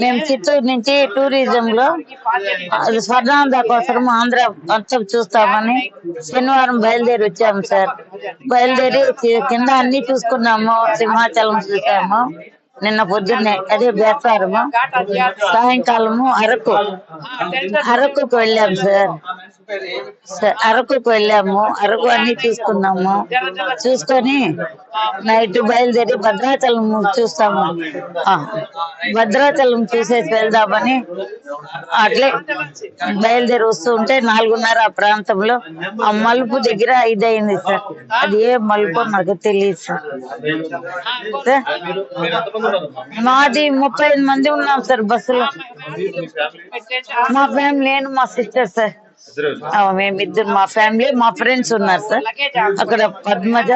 మేము చిత్తూరు నుంచి టూరిజం లో అది కోసం ఆంధ్ర వర్షం చూస్తామని శనివారం బయలుదేరి వచ్చాము సార్. బయలుదేరి కింద అన్ని చూసుకున్నాము సింహాచలం చూసాము నిన్న పొద్దున్నే అదే బేస్తారము సాయంకాలము అరకు అరకుకు వెళ్ళాము సార్. అరకుకు వెళ్ళాము. అరకు అన్ని చూసుకున్నాము. చూసుకొని నైట్ బయలుదేరి భద్రాచలం చూస్తాము. భద్రాచలం చూసేసి వెళ్దామని అట్లే బయలుదేరి వస్తూ ఉంటే నాలుగున్నర ఆ ప్రాంతంలో ఆ మలుపు దగ్గర ఇదైంది సార్. అది ఏ మలుపు నాకు తెలియదు సార్. సార్, మాది ముప్పై ఐదు మంది ఉన్నాం సార్ బస్సులో. మా ఫ్యామిలీ నేను మా సిస్టర్ సార్ మేమిద్దరు మా ఫ్యామిలీ మా ఫ్రెండ్స్ ఉన్నారు సార్ అక్కడ పద్మజ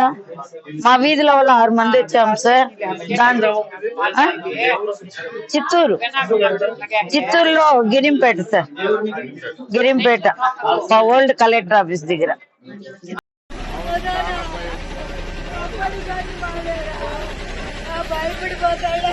మా వీధిలో వాళ్ళు ఆరు మంది వచ్చాం సార్ దాంట్లో? చిత్తూరు. చిత్తూరులో గిరింపేట సార్ గిరింపేట మా ఓల్డ్ కలెక్టర్ ఆఫీస్ దగ్గర. భయపడిపోతాడా?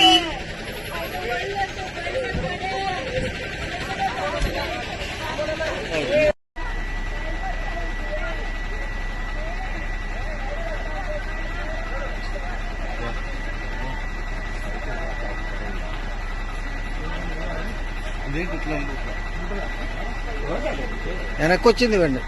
వెనక్కి వచ్చింది ఇవ్వండి